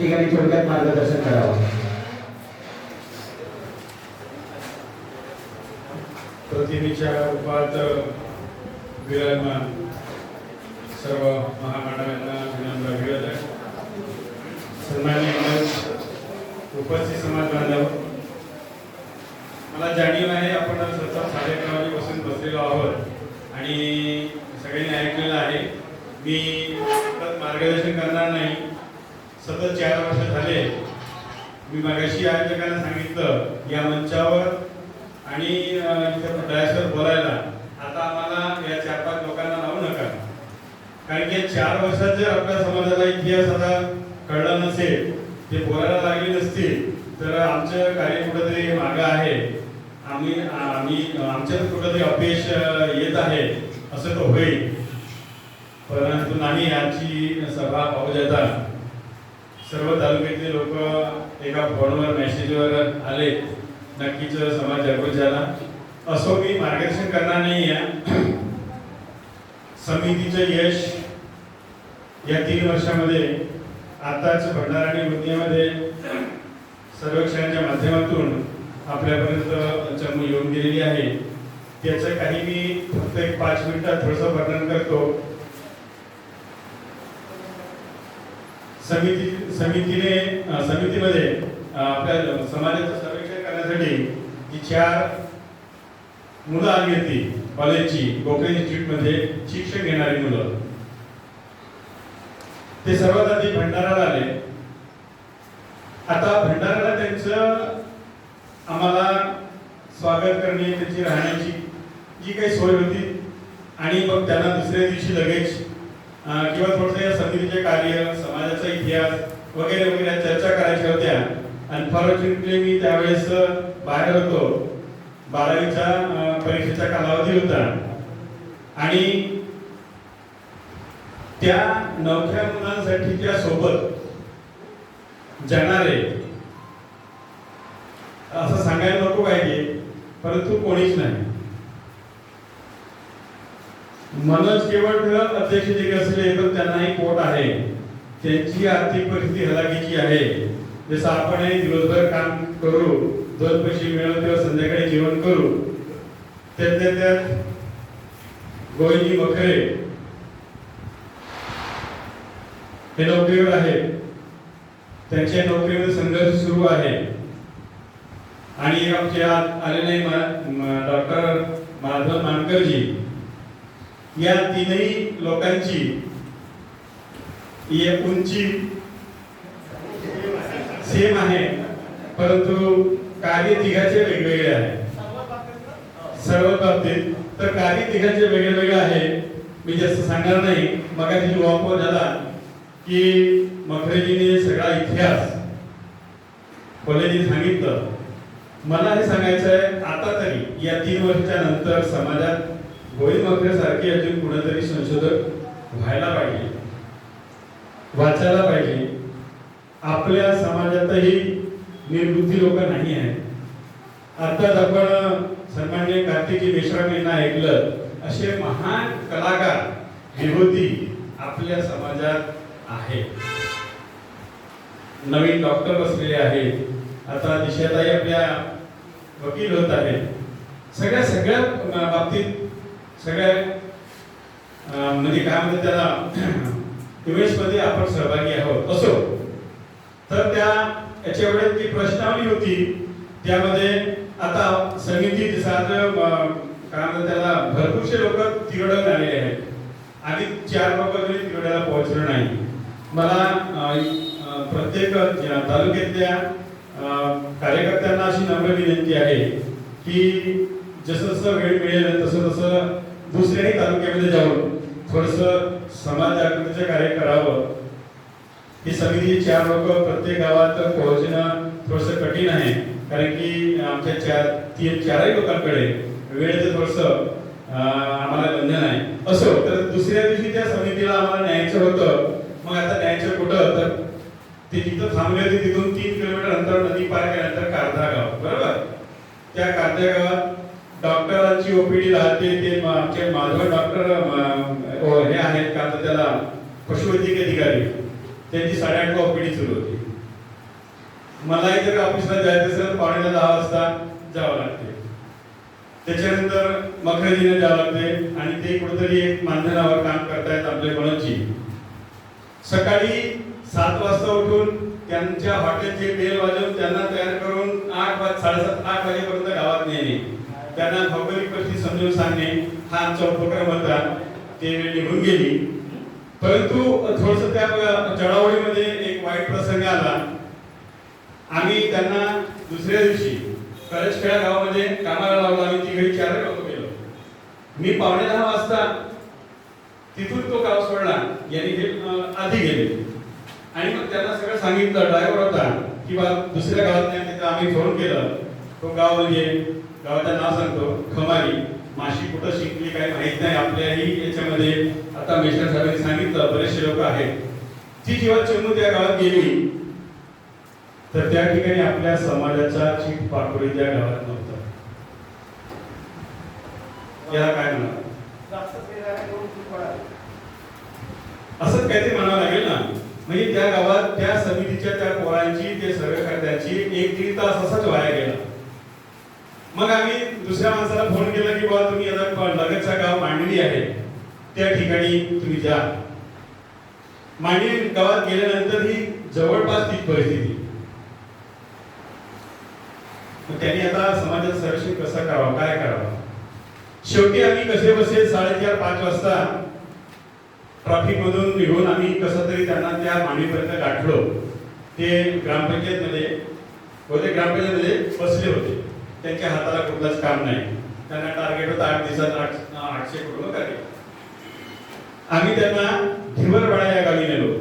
ठिकाणी थोडक्यात मार्गदर्शन करावं. प्रतिमेच्या रूपात विराजमान सर्व महामानवांना विनम्र विरोध आहे सन्मान्य उपस्थित समाज बांधव मला जाणीव आहे आपण सतत साडेअकरा बसून बसलेलो आहोत आणि सगळ्यांनी ऐकलेलं आहे मी मार्गदर्शन करणार नाही. सतत चार वर्ष झाले मी मागाशी आयोजकांना सांगितलं या मंचावर आणि अ, इथं डायसवर बोलायला. आता आम्हाला या चार पाच लोकांना लावू नका. कारण की चार वर्षात जर आपल्या समाजाला इतिहास आता कळला नसेल ते बोलायला लागले नसतील तर आमचं कार्य कुठंतरी मागं आहे. आम्ही आम्ही आमच्यात कुठंतरी अपयश येत आहे असं तर होईल. परंतु नाही आमची सभा पाहू देता. सर्व तालुक्यातले लोक एका फोनवर मेसेजवर आले. नक्कीच समाज जागृत झाला. असो मी मार्गदर्शन करणार नाही आहे समितीचं यश या तीन वर्षामध्ये आताच भंडारा आणि बुद्धीमध्ये सर्वेक्षणाच्या माध्यमातून आपल्यापर्यंत चमू येऊन गेलेली आहे. त्याचं काही मी फक्त एक पाच मिनिटात थोडंसं वर्णन करतो. समिती समितीने समितीमध्ये आपल्या समाजाचं सर्वेक्षण करण्यासाठी जी चार मुलं आली होती कॉलेजची गोखले इन्स्टिट्यूटमध्ये शिक्षण घेणारी मुलं ते सर्वात आधी भंडाराला आले. आता भंडाराला त्यांचं आम्हाला स्वागत करणे त्यांची राहण्याची जी काही सोय होती आणि मग त्यांना दुसऱ्या दिवशी लगेच किंवा थोडंसं या समितीचे कार्य समाजाचा इतिहास वगैरे वगैरे चर्चा करायच्या होत्या. अनफॉर्च्युनेटली मी त्यावेळेस बाहेर होतो. बारावीच्या परीक्षेचा कालावधी होता. आणि त्या नवख्या मुलांसाठीच्या सोबत जाणारे असं सांगायला नको पाहिजे परंतु कोणीच नाही. मनोज केवळ अध्यक्ष जे असले तर त्यांनाही पोट आहे. त्यांची आर्थिक परिस्थिती हलाखीची आहे. जसं आपण दिवसभर काम करू दोन पैसे मिळवू तेव्हा संध्याकाळी जेवण करू. त्यातल्या त्यात गोविंदी बखरे हे नोकरीवर आहेत. त्यांच्या नोकरीमध्ये संघर्ष सुरू आहे. आणि आमच्या आमचे आज आलेले डॉक्टर माधव मानकरजी या तीनही लोकांची उंची सेम आहे परंतु कार्य तिघाचे वेगवेगळे आहे. सर्व बाबतीत तर कार्य तिघाचे वेगळे वेगळे आहे. मी जास्त सांगणार नाही. मग वापर झाला की मखरेजीने सगळा इतिहास कॉलेजीने सांगितलं. मला हे सांगायचं आहे आता तरी या तीन वर्षाच्या नंतर समाजात होळी मखरे अजून कुणीतरी संशोधक व्हायला पाहिजे वाचायला पाहिजे. आपल्या समाजातही निर्बुद्धी लोक नाही आहेत. आताच आपण सन्मान्य कार्तिकी मेश्राम यांना ऐकलं असे महान कलाकार विभूती आपल्या समाजात आहे नवीन डॉक्टर बसलेले आहेत. आता दिशाताई आपल्या वकील होत आहेत. सगळ्या सगळ्या बाबतीत सगळ्या म्हणजे काय म्हणतात त्याला इव्हेंट्समध्ये आपण सहभागी आहोत. असो. तर त्या याच्या वेळेस जी प्रश्नावली होती त्यामध्ये आता समिती जसं काय म्हणतात त्याला भरपूरशे लोक तिरडत आलेले आहेत. आणि चार लोक तरी तिरड्याला पोहोचलो नाही. मला प्रत्येक तालुक्यातल्या कार्यकर्त्यांना अशी नम्र विनंती आहे की जसं जसं वेळ मिळेल तसं तसं दुसऱ्याही तालुक्यामध्ये जाऊन थोडस समाज जागृतीचं कार्य करावं. ही समिती चार लोक प्रत्येक गावात पोहोचणं थोडस कठीण आहे. कारण की आमच्या चार तीन चारही लोकांकडे वेळेचं थोडस आम्हाला बंधन आहे असो तर दुसऱ्या दिवशी त्या समितीला आम्हाला न्यायचं होतं. मग आता न्यायचं कुठं? तर ते तिथं थांबले होते तिथून तीन किलोमीटर अंतर नदी पार केल्यानंतर कारधा गाव. बरोबर? त्या कारधा गावात डॉक्टरांची ओपीडी राहते ते आमचे माधव डॉक्टर हे आहेत का तर त्याला पशुवैद्यकीय अधिकारी. त्यांची साडेआठ ओपीडी सुरू होती. मलाही जर ऑफिसला जायचं असेल पावणेला दहा वाजता जावं लागते. त्याच्यानंतर मखरजीने जावं लागते आणि ते कुठेतरी एक मानधनावर काम करतायत आपल्या कोणाची सकाळी सात वाजता उठून त्यांच्या हॉटेलचे बेल वाजवून त्यांना तयार करून आठ वाज साडेसात आठ वाजेपर्यंत गावात नेणे. त्यांना भौगोलिक परिस्थिती समजून सांगणे हा आमचा उपक्रम होता. ते निघून गेली. परंतु थोडस त्या चढावळीमध्ये एक वाईट प्रसंग आला. आम्ही त्यांना दुसऱ्या दिवशी करजखेडा गावामध्ये कामाला लावला. आम्ही तिघही चार लोक गेलो. मी पावणे दहा वाजता तिथून तो गाव सोडला. यांनी हे आधी गेले. आणि मग त्यांना सगळं सांगितलं. ड्रायव्हर होता की बा दुसऱ्या गावात नाही तिथं आम्ही फोन केलं. तो गाव म्हणजे गावाचं नाव सांगतो खमारी. माशी कुठं शिकली काही माहीत नाही आपल्याही याच्यामध्ये आता मेश्वर साहेबांनी सांगितलं बरेचसे लोक आहेत. ती जेव्हा चमू त्या गावात गेली तर त्या ठिकाणी आपल्या समाजाचा चीट पाकोळी त्या गावात नव्हता. याला काय म्हणा असंच काहीतरी म्हणावं लागेल ना. म्हणजे त्या गावात त्या समितीच्या त्या पोरांची ते सर्वेकर्त्याची एक दीड तास असाच वाया गेला. मग आम्ही दुसऱ्या माणसाला फोन केला की बाबा तुम्ही आता लगतचा गाव मांडवी आहे. त्या ठिकाणी तुम्ही जा. मांडवी गावात गेल्यानंतर ही जवळपास ती परिस्थिती. त्यांनी आता समाजात संरक्षण कसा करावं काय करावं? शेवटी आम्ही कसे बसे साडेचार पाच वाजता ट्रॅफिक मधून निघून आम्ही कसं तरी त्यांना त्या मांडवीपर्यंत गाठलो. ते ग्रामपंचायत मध्ये होते ग्रामपंचायत मध्ये बसले होते. त्यांच्या हाताला कुठलंच काम नाही. त्यांना टार्गेट होतं आठ दिवसात आठ आठशे कुटुंब कार्य. आम्ही त्यांना धिवरवाडा या गावी नेलो.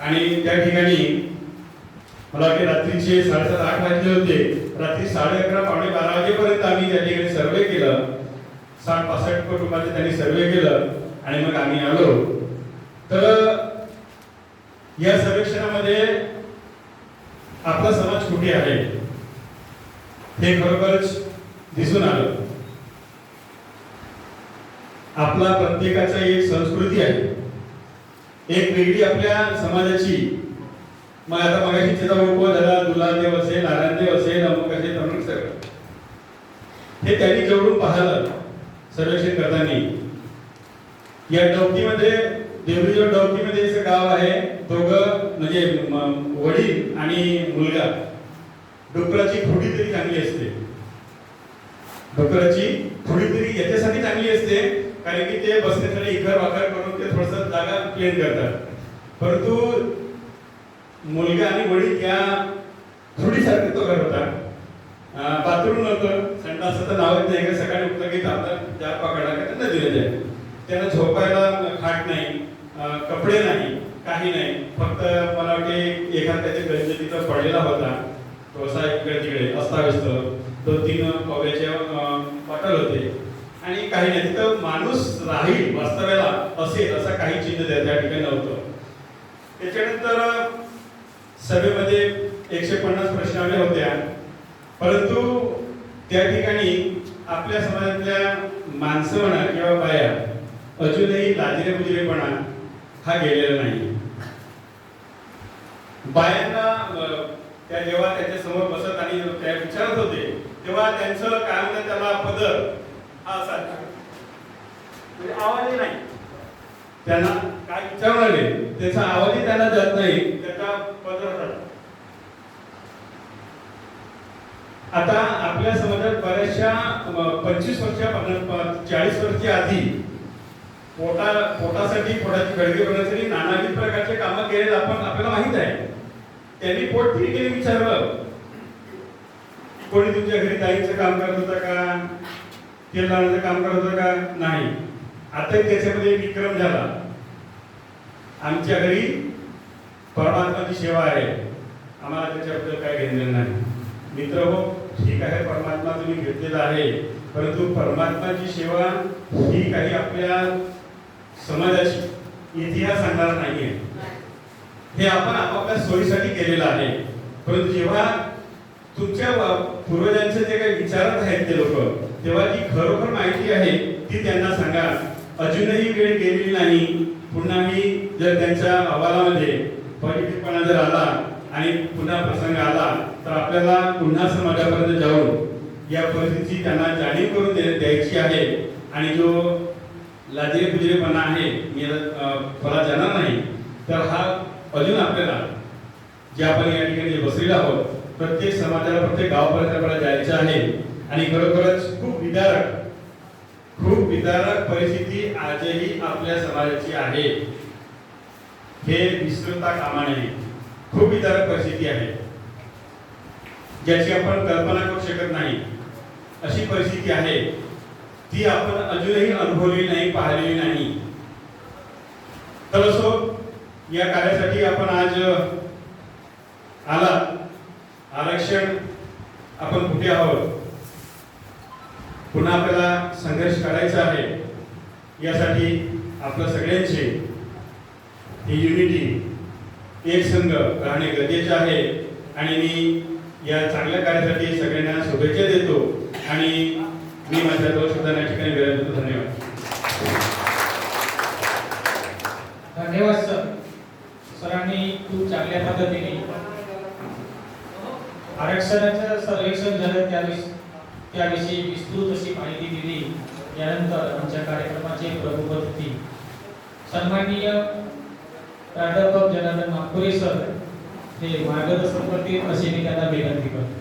आणि त्या ठिकाणी मला वाटते रात्रीचे साडेसात आठ वाजले होते. रात्री साडे अकरा पावणे बारा वाजेपर्यंत आम्ही त्या ठिकाणी सर्वे केलं. साठ पासष्ट कुटुंबाचे त्यांनी सर्वे केलं आणि मग आम्ही आलो. तर या सर्वेक्षणामध्ये आपला समाज कुठे आहे? हे खरोखरच दिसून आलं. आपला प्रत्येकाचा एक संस्कृती आहे. एक वेगळी आपल्या समाजाची. मग आता मगाशी तिचा उप झाला दुलादेव असेल नारायणदेव असेल अमुक असेल तमुक सगळं. हे त्यांनी जवळून पाहिलं सर्वेक्षण करताना या डौकीमध्ये देवरीजवळ डौकीमध्ये जे गाव आहे दोघं म्हणजे वडील आणि मुलगा. डुकराची थोडी तरी चांगली असते. डॉक्टराची थोडी तरी याच्यासाठी चांगली असते कारण की ते बसण्यासाठी इकर वाकर करून ते थोडस जागा क्लेन करतात. परंतु मुलगा आणि वडील या खोडीसारखे तो घर होता. बाथरूम नव्हतं संडासाचं येत नाही का सकाळी उठलं की आपला जार पकडला का त्यांना दिलं जाईल. त्यांना झोपायला खाट नाही कपडे नाही काही नाही. फक्त मला वाटते एखाद्याच्या त्याच्या गंज तिथं पडलेला होता. व्यवसाय तिकडे अस्ताव्यस्त. तर तीन कव्याचे बॉटल होते. आणि काही नाही तिथं माणूस राहील वास्तव्याला असेल असं काही चिन्ह त्या ठिकाणी नव्हतं. त्याच्यानंतर सभेमध्ये एकशे पन्नास प्रश्नावल्या होत्या परंतु त्या ठिकाणी आपल्या समाजातल्या माणसं म्हणा किंवा बाया अजूनही लाजिरे बुजिरेपणा हा गेलेला नाही. बायांना त्या जेव्हा त्यांच्यासमोर बसत आणि त्या विचारत होते तेव्हा त्यांचं काय म्हणतात त्याला पदर हा असा म्हणजे आवाजही नाही. त्यांना काय विचारणारे त्याचा आवाजही त्यांना जात नाही. त्याचा पदर झाला आता आपल्या समाजात बऱ्याचशा पंचवीस वर्षा चाळीस वर्ष आधी पोटा पोटासाठी पोटाची खळगी करण्यासाठी नानाविध प्रकारचे कामं केले आपण आपल्याला माहीत आहे. त्यांनी पोट ठीक विचारलं. कोणी तुमच्या घरी ताईचं काम करत होतं का? तेल लावण्याचं काम करत होतं का? नाही. आता त्याच्यामध्ये विक्रम झाला. आमच्या घरी परमात्माची सेवा आहे. आम्हाला त्याच्याबद्दल काही घेणं नाही. मित्र हो ठीक आहे परमात्मा तुम्ही घेतलेला आहे. परंतु परमात्माची सेवा ही काही आपल्या समाजाची इतिहास सांगणार नाहीये. हे आपण आपापल्या सोयीसाठी केलेलं आहे. परंतु जेव्हा तुमच्या पूर्वजांचे जे काही विचारत आहेत ते लोक तेव्हा जी खरोखर माहिती आहे ती त्यांना सांगा. अजूनही वेळ गेलेली नाही. पुन्हा मी जर त्यांच्या अहवालामध्ये पॉझिटिव्हपणा जर आला आणि पुन्हा प्रसंग आला तर आपल्याला पुन्हा समाजापर्यंत जाऊन या परिस्थितीची त्यांना जाणीव करून दे- द्यायची आहे. आणि जो लाजरे पुजरेपणा आहे मी मला जाणार नाही तर हा अजून आपल्याला जे आपण या ठिकाणी बसलेलो आहोत प्रत्येक समाजाला प्रत्येक गावापर्यंत आपल्याला जायचं आहे. आणि खरोखरच खूप विदारक खूप विदारक परिस्थिती आजही आपल्या समाजाची आहे. हे विसरता कामा नये खूप विदारक परिस्थिती आहे. ज्याची आपण कल्पना करू शकत नाही. अशी परिस्थिती आहे ती आपण अजूनही अनुभवली नाही पाहिलेली नाही. तर असो या कार्यासाठी आपण आज आला. आरक्षण आपण कुठे आहोत? पुन्हा आपल्याला संघर्ष करायचा आहे. यासाठी आपल्या सगळ्यांचे ही युनिटी एक संघ राहणे गरजेचे आहे. आणि मी या चांगल्या कार्यासाठी सगळ्यांना शुभेच्छा देतो. आणि मी माझ्या दोष या ठिकाणी विराम धन्यवाद धन्यवाद सर सरांनी खूप चांगल्या पद्धतीने. आरक्षणाचं सर्वेक्षण झालं त्याविषयी त्याविषयी विस्तृत अशी माहिती दिली. यानंतर आमच्या कार्यक्रमाचे प्रमुख अतिथी. सन्माननीय प्राध्यापक जनार्दन नागपुरे सर हे मार्गदर्शन करतील अशी मी त्यांना विनंती करतो.